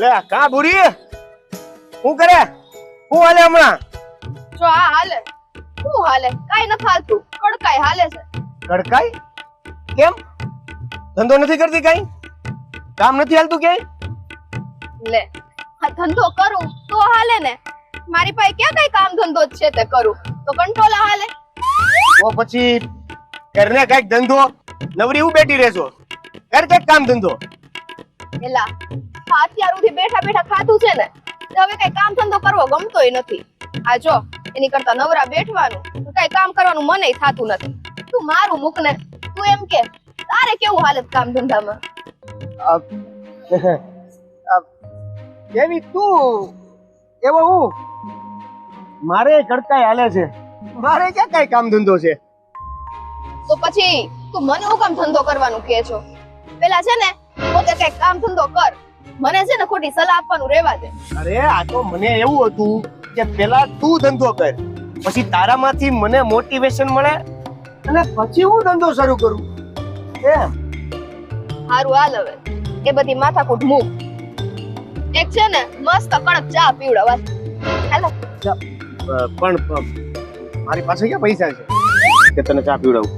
લે કા બુરી? હું કરે? હું હાલે હમણાં? જો આ હાલે. શું હાલે? કાઈ ન ફાલતું. કડકાઈ હાલે છે. કડકાઈ? કેમ? ધંધો નથી કરતી કઈ? કામ નથી હાલતું કે લે આ ધંધો કરું તો હાલે ને. મારી પાસે ક્યાં કઈ કામ ધંધો છે તે કરું? તો કંટ્રોલ હાલે. તો પછી કરને કંઈક ધંધો નવરી હું બેઠી રહેજો કર કંઈક કામ ધંધો? એલા અત્યાર સુધી બેઠા બેઠા ખાધું છે ને હવે કઈ કામ ધંધો કરવો ગમતોય નથી. આ જો એની કરતા નવરા બેઠવાનું તો કઈ કામ કરવાનું મને થાતું નથી. તું મારું મૂક ને તું એમ કે તારે કેવું હાલત કામ ધંધામાં? અ, તું? એવો હું? મારે કડકાઈ હાલે છે. મારે ક્યાં કઈ કામ ધંધો છે? તો પછી તું મને હું કામ ધંધો કરવાનું કહે છો? પેલા છે ને પોતે કઈ કામ ધંધો કર. મને છે ને ખોટી સલાહ આપવાનું રહેવા દે. અરે આ તો મને એવું હતું કે પેલા તું ધંધો કર પછી તારામાંથી મને મોટિવેશન મળે અને પછી હું ધંધો શરૂ કરું. એમ. હારું હાલ હવે. એ બધી માથાકૂટ મૂક. એક છે ને મસ્ત કણક ચા પીવડાવા હાલો. પણ પણ મારી પાસે ક્યાં પૈસા છે કે તને ચા પીવડાવું?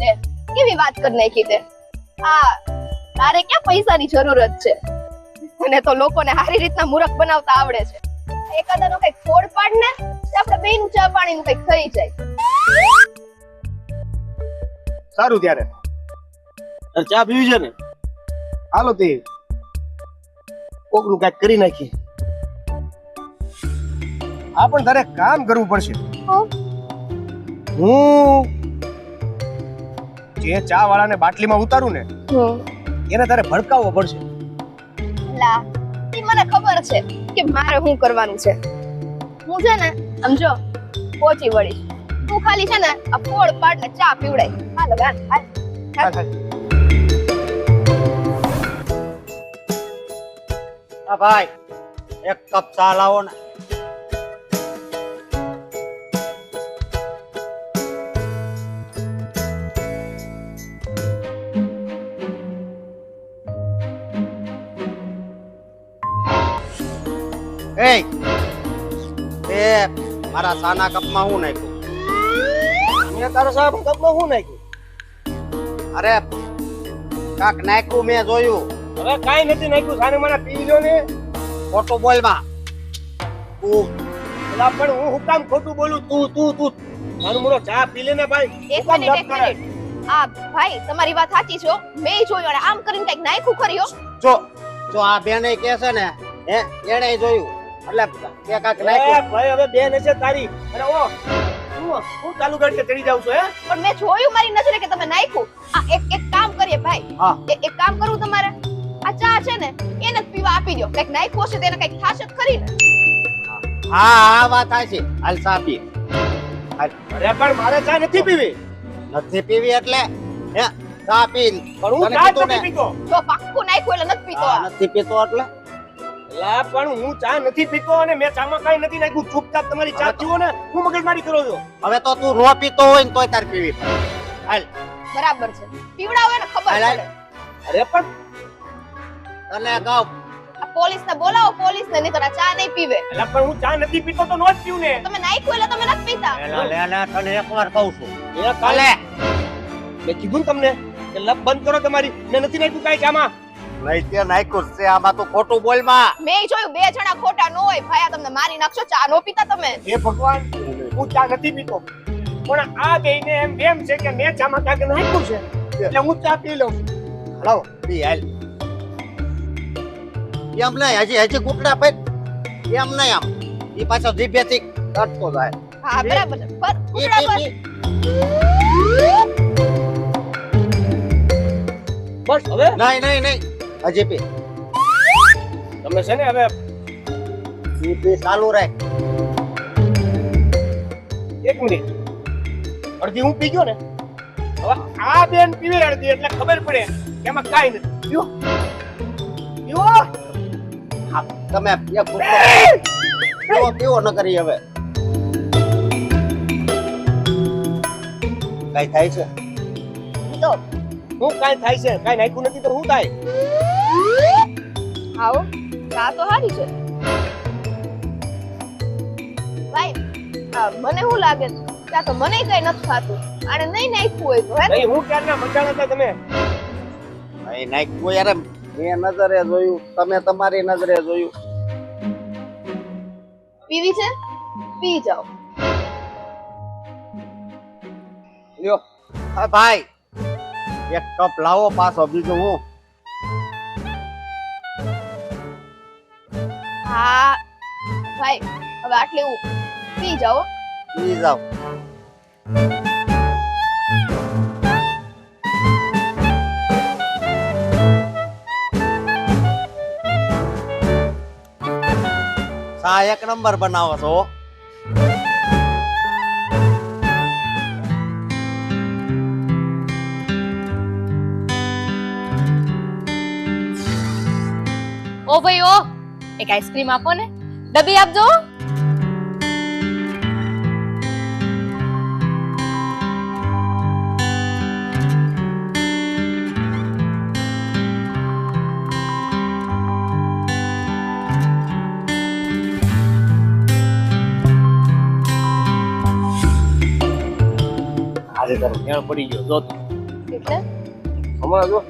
લે કેવી વાત કરી નાખી તે? આ તારે ક્યાં પૈસાની જરૂરત છે? અને તો લોકોને સારી રીતના મૂરખ બનાવતા આવડે છે. એકાદાનો કંઈક ફોડ પાડ ને આપણે બે નું ચા પાણીનું કંઈક થઈ જાય. સારું ત્યારે. ચા પીવી છે ને? હાલો તે. કોકનું કંઈક કરી નાખીએ. આ પણ તારે કામ કરવું પડશે. હું? જે ચા વાળાને બાટલીમાં ઉતારું ને એને તારે ભડકાવવો પડશે. લા એ મને ખબર છે કે મારે શું કરવાનું છે. હું છે ને સમજો પહોંચી વળીશ. તું ખાલી છે ને આ ફોડ પાડ ને ચા પીવડાય. હાલો ગાન હાલ. આ ભાઈ એક કપ ચા લાવો ને. મારા સાના કપમાં હું નાખ્યું? મેં તારા સાહેબ કપમાં શું નાખ્યું? અરે કાક નાખ્યું મેં જોયું. હવે કાઈ નથી નાખ્યું સાને મને પી લો ને. ખોટું બોલમાં. તું પેલા પણ હું હું કામ ખોટું બોલું? તું તું તું. મારું મોડો ચા પી લે ને ભાઈ. એક કામ કરે? આ ભાઈ તમારી વાત સાચી છે હો. મેં જોયું અને આમ કરીને કંઈક નાખ્યું કર્યો જો જો આ બેને કે છે ને હે એણે જોયું. એટલે કે કાક એ ભાઈ હવે બેન હશે તારી. અને ઓ હું હું ચાલુ ગાડી ચડી જાઉં છું હે? પણ મેં જોયું મારી નજરે કે તમે નાખ્યું. આ એક એક કામ કરીએ ભાઈ. હા. એક કામ કરું તમારે. આ ચા છે ને એને જ પીવા આપી દો કંઈક નાખ્યું હશે તેને કંઈક થશે ખરી ને. હા હા વાત છે. હાલ ચા પી. અરે પણ મારે ચા નથી પીવી. નથી પીવી એટલે હે ચા પી. પણ હું ચા. નથી પીતો. જો પાક્કું નાખ્યું એટલે નથી પીતો નથી પીતો એટલે? લા પણ હું ચા નથી પીતો અને મેં ચામાં કાઈ નથી નાખ્યું. ચૂપચાપ તમારી ચા પીવો ને હું મગજમારી કરો છો. હવે તો તું રો પીતો હોય ને તોય તાર પીવી હાલ. બરાબર છે. પીવડાવે ને ખબર હાલ. પડે. અરે પણ તને કહું આ પોલીસ ને બોલાવો પોલીસ ને નહીં તો ચા નહીં પીવે. એટલે પણ હું ચા નથી પીતો તો નો જ પીવું ને. તમે નાખ્યું એટલે તમે નથી પીતા. લે લે લે તને એકવાર કહું છું. એ કાલે મેં કીધું તમને કે લપ બંધ કરો તમારી. મેં નથી નાખ્યું કાંઈ ચામાં. નહીં તે નાખ્યું છે. આમાં તો ખોટું બોલમાં મેં. જોયું બે જણા ખોટા નો હોય. ભાયા તમને મારી નાખશો? ચા નો પીતા તમે? હે ભગવાન હું ચા નથી પીતો. પણ આ બેયને એમ એમ છે કે મેં ચામાં કાંઈક નાખ્યું છે એટલે હું ચા પી લઉં. લાવો પી હાલ. એમ નહીં હજી હજી ગુટડા પર એમ નહીં આમ. એ પાછો જીભેથી કાઢતો જાય. હા બરાબર પર પર. બસ હવે? નહીં નહીં નહીં. પી તમે છે ને હવે જીપી ચાલુ રાખ એક મિનિટ. અડધી હું પી ગયો ને? હવે આ બેન પીવે અડધી એટલે ખબર પડે. કે એમાં કાંઈ નથી. પીઓ પીઓ હા, તમે એક પીવો પીવો ન કરી હવે. કઈ થાય છે? તો હું કાંઈ થાય છે? કાંઈ નાખ્યું નથી તો શું થાય? આવો ચા તો સારી છે. ભાઈ મને શું લાગે છે? તો મને કઈ નથી ખાતું. આને નહીં નાખ્યું હોય તો હે હું ક્યારના મજાના હતા તમે? ભાઈ નાખ્યું યાર મેં નજરે જોયું તમે તમારી નજરે જોયું. પીવી છે? પી જાઓ. લ્યો. હા ભાઈ એક કપ લાવો પાછો બીજું હા? ભાઈ હવે આટલે હું પી જાઓ પી જાઓ ચા એક નંબર બનાવો છો. હો. ઓ ભાઈ ઓ એક આઈસ્ક્રીમ આપો ને. ડબ્બી આપજો. આજે તારો મેળ પડી ગયો જો હમણાં જો.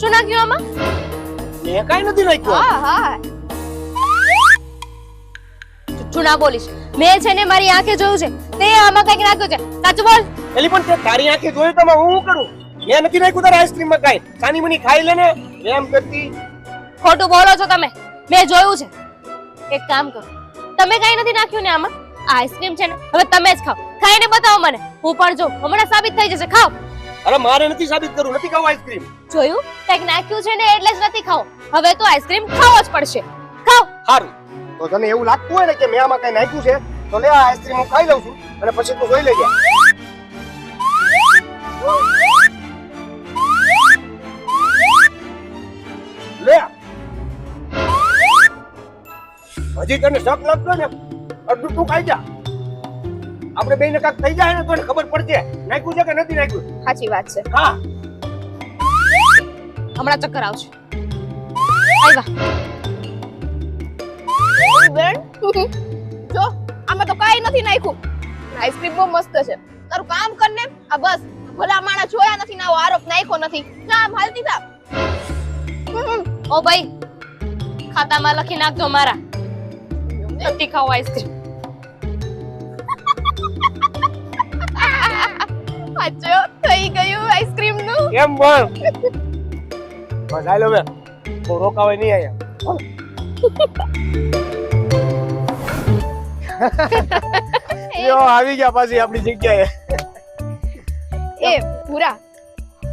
શું નાખ્યું આમાં? મેં કાંઈ નથી નાખ્યું. હા હા. ના બોલીશ. મેં છે ને મારી આંખે જોયું છે. તે આમાં કંઈક નાખ્યું છે. સાચું બોલ. એલી પણ તે તારી આંખે જોયું તો હું કરું? મેં નથી નાખ્યું તારા આઈસ્ક્રીમમાં કાઈ. સાની મની ખાઈ લેને એમ કરતી. ખોટું બોલો છો તમે. મેં જોયું છે. એક કામ કરો. તમે કઈ નથી નાખ્યું ને આમાં? આઈસ્ક્રીમ છે ને હવે તમે જ ખાઓ. ખાઈને બતાવો મને. હું પણ જો હમણાં સાબિત થઈ જશે. ખાઓ. અરે મારે નથી સાબિત કરું નથી ખાવું આઈસ્ક્રીમ જોયું? કંઈક નાખ્યું છે ને એટલે જ નથી ખાવું. હવે તો આઈસ્ક્રીમ ખાવો જ પડશે. ખાવ સારું તો તને એવું લાગતું હોય ને કે મેં આમાં કઈ નાખ્યું છે તો લે આ આઈસ્ક્રીમ હું ખાઈ લઉં છું અને પછી તું જોઈ લેજે. લે. હજી તને શક લાગતો ને અડધું તું ખાઈ જા. આપણે બેને કાક થઈ જાય ને તો ખબર પડશે. નાખ્યું છે કે નથી નાખ્યું? સાચી વાત છે. હા. હમણાં ચક્કર આવશે. આવ્યા બેન? જો આમાં તો કાઈ નથી નાખ્યું. આઈસ્ક્રીમ બહુ મસ્ત છે. તારું કામ કર ને. આ બસ. ભલા માણા જોયા નથી ના આરોપ નાખ્યો નથી. ના આમ હાલતી થા. હમ, ઓ ભાઈ ખાતામાં લખી નાખજો મારા. નથી ખાવ આઈસ્ક્રીમ સાચો થઈ ગયું આઈસ્ક્રીમનું? કેમ પણ? મજા લો બે કોરો કાવે નહીં આયા યો આવી ગયા પાછી આપણી જગ્યાએ. એ પૂરા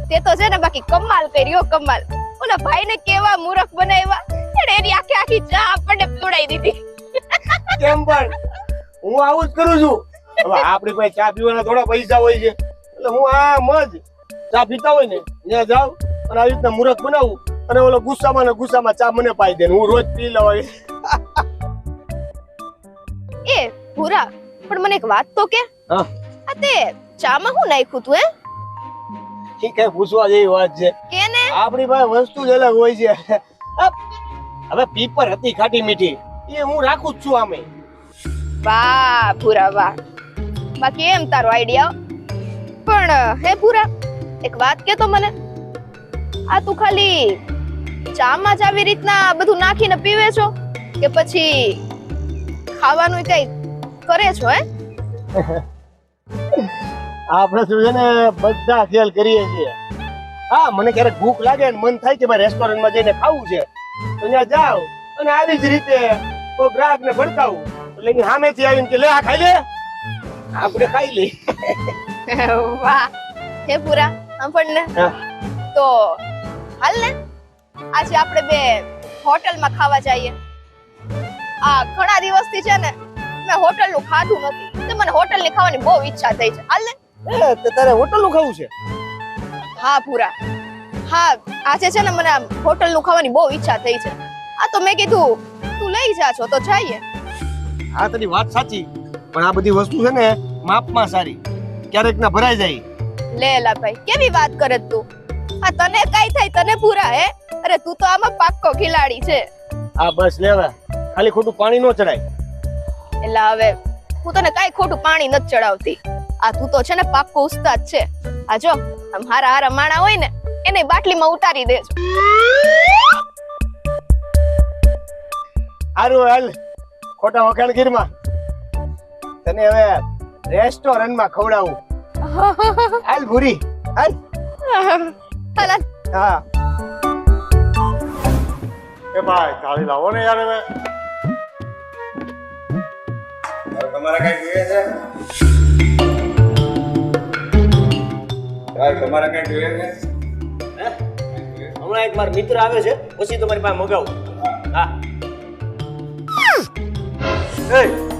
તે તો છે ને બાકી કમાલ કર્યો કમાલ. ઓલા ભાઈ ને કેવા મૂરખ બનાવ્યા? એને એની આખી આખી ચા આપણને પીવડાવી દીધી. કેમ પણ? હું આવું જ કરું છું. હવે આપણી પાસે ચા પીવાના થોડા પૈસા હોય છે. એટલે હું આ મજ ચા પીતા હોય ને ત્યાં જાઉં અને આવી રીતના મૂર્ખ બનાવું અને ઓલો ગુસ્સામાં ને ગુસ્સામાં ચા મને પાઈ દે હું રોજ પી લઉં. એ ભૂરા પણ મને એક વાત તો કે. હા. આ તે ચામાં શું નાખ્યું તું હે? એ કઈ પૂછવા જેવી વાત છે. કે ને આપણી પાસે વસ્તુ જ અલગ હોય છે. હવે પીપર હતી ખાટી મીઠી. એ હું રાખું જ છું આમે. વાહ ભૂરા વાહ. બાકી એમ તારો આઈડિયા પણ, હે પૂરા એક વાત કે તો મને. આ તું ખાલી ચામાં જ આવી રીતના બધું નાખીને પીવે છો કે પછી ખાવાનું કઈ કરે છો, હે? આપણે શું છે ને બધા ખેલ કરીએ છીએ. હા, મને ક્યારેક ભૂખ લાગે ને મન થાય કે મારે રેસ્ટોરન્ટમાં જઈને ખાવું છે, તો ત્યાં જાવ અને આવી જ રીતે કોઈ ગ્રાહકને ભડકાવું. એટલે સામેથી આવીને કે, લે આ ખાઈ લે. આપણે ખાઈ લઈ વાહ. હે પૂરા આપણને તો હાલ ને આજે આપણે બે હોટલમાં ખાવા જઈએ. આ ઘણા દિવસથી છે ને મેં હોટલનું ખાધું નથી. તો મને હોટલની ખાવાની બહુ ઈચ્છા થઈ છે. હાલ ને એ, તારે હોટલનું ખાવું છે? હા પૂરા હા આજે છે ને મને આમ હોટલનું ખાવાની બહુ ઈચ્છા થઈ છે. આ તો મેં કીધું તું લઈ જા છો તો જઈએ. આ તારી વાત સાચી પણ આ બધી વસ્તુ છે ને માપમાં સારી. ક્યારેક ના ભરાઈ જાય. લે ભાઈ કેવી વાત કરે તું? આ તને કઈ થાય તને પૂરા હે? અરે તું તો આમાં પાક્કો ખિલાડી છે. આ બસ લેવા ખાલી ખોટું પાણી નો ચડાય. એટલે હવે હું તને કઈ ખોટું પાણી નથી ચડાવતી. આ તું તો છે ને પાક્કો ઉસ્તાદ છે. આ જો આમ હારા હારા માણા હોય ને એને બાટલીમાં ઉતારી દેજો. હારું હાલ. ખોટા વખાણ ગીરમાં તને હવે રેસ્ટોરન્ટમાં ખવડાવું. હાલ ભૂરી હાલ. હા. એ ભાઈ થાળી લાવો ને યાર હવે. તમારે કઈ જોઈએ છે? ભાઈ તમારે કઈ જોઈએ છે? હમણાં એક મારો મિત્ર આવે છે પછી તમારી પાસે મગાવું. હા. એ હા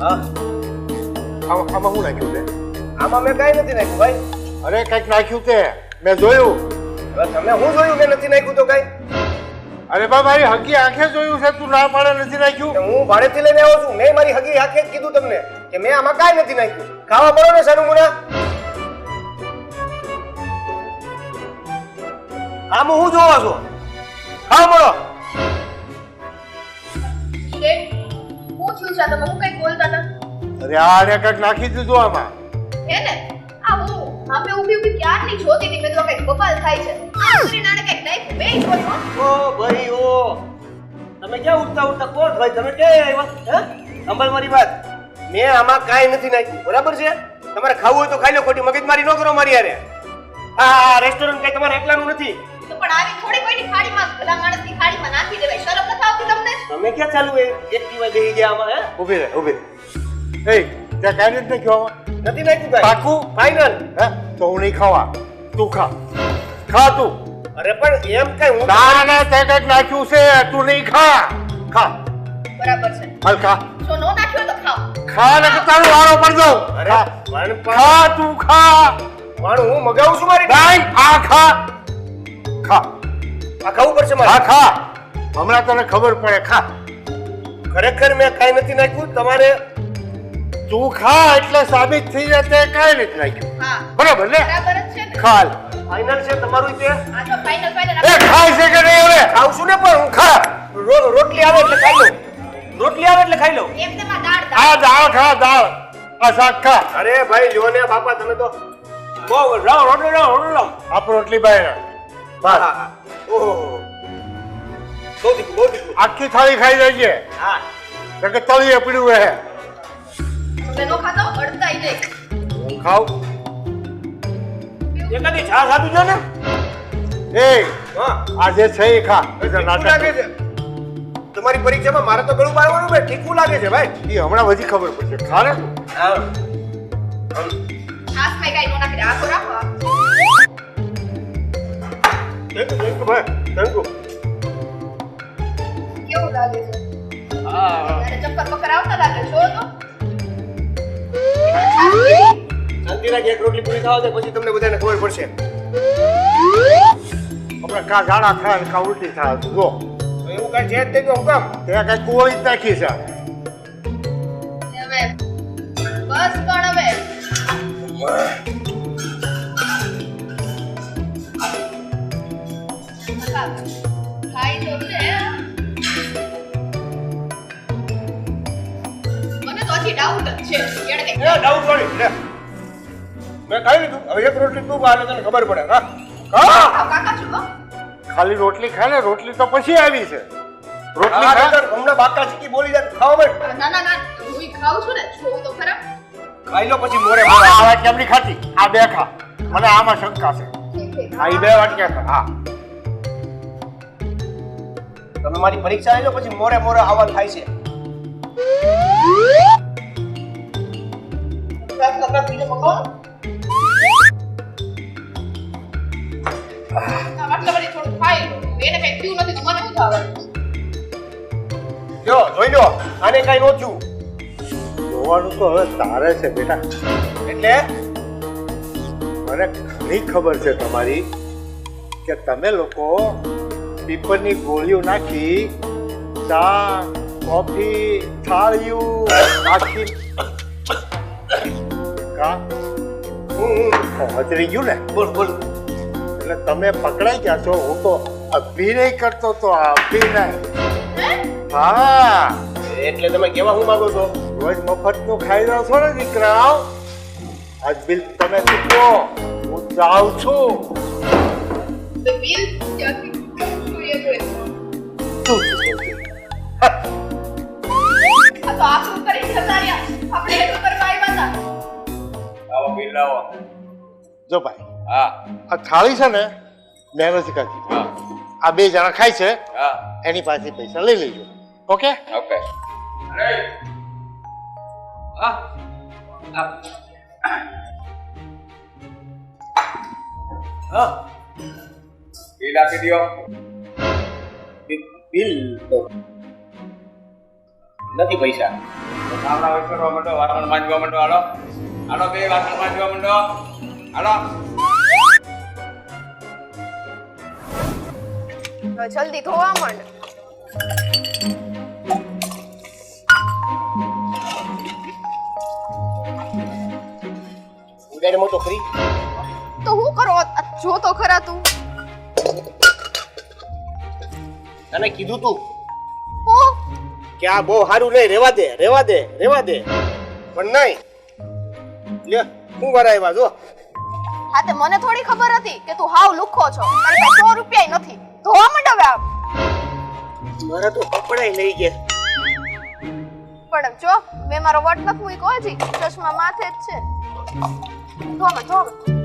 આમાં શું નાખ્યું તે આમાં મેં કાંઈ નથી નાખ્યું ભાઈ. અરે કંઈક નાખ્યું તે મેં જોયું. તમે હું જોયું મેં નથી નાખ્યું તો કાંઈ? અરે બા મારી હકી આંખે જોયું છે. તું ના પાડે નથી નાખ્યું. હું ભાડેથી લઈને આવ્યો છું. મેં મારી હકી આંખે જ કીધું તમને કે મેં આમાં કાંઈ નથી નાખ્યું. ખાવા પડો ને સારું મુના આમ હું જોવા છો. અરે આને કંઈક નાખી દીધું આમાં. હે ને આ હું આપણે ઊભી ઊભી ક્યારની જોતી હતી મેં તો કંઈક બબાલ થાય છે? આ સુરી નાને કંઈક નાખ્યું બે જોયું ઓ ભાઈ ઓ તમે ક્યાં ઉડતા ઉડતા કોટ ભાઈ? તમે કે આવ્યા? હે? સંભાળ મારી વાત. મેં આમાં કાંઈ નથી નાખ્યું બરાબર છે? તમારે ખાવું હોય તો ખાઈ લો ખોટી મગજમારી ન કરો મારી યારે આ રેસ્ટોરન્ટ કઈ તમારે એકલાનું નથી. તો પણ આવી થોડી કોઈની થાળીમાં ભલા માણસની થાળીમાં નાખી દેવાય. શરમ નથી આવતી તમને? તમે ક્યાં ચાલુ એ? દિવસ બેહી ગયા આમાં હે? ઊભી રહે ઊભી રહે. એ ત્યાં કાંઈ નથી નાખ્યું આમાં નથી નાખ્યું ભાઈ. પાકું? ફાઇનલ હે? તો હું નહીં ખાવા. તું ખા. ખા તું. અરે પણ એમ કઈ હું ના ના તે કંઈક નાખ્યું છે. તું નહીં ખા. ખા. બરાબર છે. હાલ ખા. જો નો નાખ્યો તો ખાઓ. ખા ને તારું વારો પર દઉં અરે પણ ખા તું ખા. પણ હું મગાવું છું મારી ભાઈ? આ ખા. ખા. આ ખાવું પડશે હા ખા. હમણાં તને ખબર પડે ખા. ખરેખર મેં કાંઈ નથી નાખ્યું. તમારે તું ખા એટલે સાબિત થઈ જાય તે કાંઈ નથી નાખ્યું. બરાબર ને? બરાબર જ છે ને. ખાલ. ફાઇનલ છે તમારું તે? એ ખાય છે કે નહીં હવે? ખાવ છું ને પણ હું ખા. રો- રોટલી આવે એટલે ખાઈ લઉં રોટલી આવે એટલે ખાઈ લઉં એમ તેમાં દાળ દાળ. આ દાળ ખા દાળ. આ શાક ખા. અરે ભાઈ જો ને બાપા તમે તો બહુ રાવ રોટલી રાવ રોટલી રાવ આપ રોટલી ભાઈ બસ ઓહો બહુ દીકું બહુ દીકું આખી થાળી ખાઈ જાય હા. કે તળીએ પીડ્યું રહે. તમે નો ખાતા હો, નહીં હું ખાવ. એકાદી છાશ આપી દો ને? એ હા. આ જે છે એ ખા. નાટક. છે. તમારી પરીક્ષામાં મારે તો ગળું બાળવાનું બે ઠીકું લાગે છે ભાઈ. એ હમણાં હજી ખબર પડશે. ખાને ભાઈ. કેવું લાગે છે? હા. ચક્કર બક્કર આવતા લાગે છો તો. એક રોટલી પૂરી ખાવા દે, પછી તમને બધાને ખબર પડશે. કા ગાળા ખાય ને થાય તું જો એવું કાંઈ છે તો હું કામ? હવે ખાઈ તો છે મને ડાઉટ જ છે. એને કઈ એ ડાઉટ વાળી લે. મેં ખાઈ લીધું. હવે એક રોટલી તું ખા તને ખબર પડે. હા હા કાકા છો ખાલી રોટલી ખાય ને રોટલી તો પછી આવી છે. રોટલી ખા હમણાં બાકા ચીકી બોલી જાય ખાવ ખાવા ના ના ના હું ખાઉં છું ને જોઉં તો ખરા. ખાઈ લો પછી મોરે આ મોરે. આ વાટકી એમની ખાતી? આ બે ખા. મને આમાં શંકા છે. આ બે વાટક્યા ખા હા. તમે મારી પરીક્ષા લઈ લો પછી મોરે મોરે આવવાનું થાય છે. બીજો પકાવો આટલા બધી થોડું ખાઈ એને કઈ થયું નથી મને શું ખાવાનું જો, જોઈ લો, આને કઈ નોચું જોવાનું તો હવે તારે છે, બેટા. એટલે મને ઘણી ખબર છે તમારી કે તમે લોકો પીપરની ગોળીઓ નાખી ચા, કોફી, થાળીઓ નાખી કા હું મચરી ગયું ને? બોલ બોલ. એટલે તમે પકડાઈ ગયા છો. હું તો અભિનય કરતો તો અભિનય. હા? એટલે તમે કેવા હું માંગો છો? રોજ મફતનું ખાઈ રહ્યો છો ને દીકરા આજ બિલ તમે ચૂકવો. હું જાઉં છું. તો આપણે આવો બિલ લાવો. જો ભાઈ હા. આ થાળી છે ને મહેનત નથી આ બે જણા ખાય છે હા. એની પાસે પૈસા લઈ લેજો. ઓકે? ઓકે. અરે. હા. હા. હા. બિલ આપી દ્યો. બિલ નથી પૈસા. કામના કરવા માંડો હાલો. હાલો બે વાસણ માંજવા માંડો હાલો જલ્દી ધોવા માંડ ઉડાડે મોટો ખરી તો હું કરો જો તો ખરા તું તને કીધું તું કે આ બહુ સારું નહીં રેવા દે રેવા દે રેવા દે પણ નહીં લે હું કરાવ્યા જો. હા તે મને થોડી ખબર હતી કે તું હાવ લુખો છો. તારી પાસે 100 રૂપિયા નથી. ધોવા માંડ હવે આમ. મારા તો કપડાય લઈ ગયા. પણ જો મેં મારો વોટ નથી મૂક્યો હજી ચશ્મા માથે જ છે. ધોમે ધોવા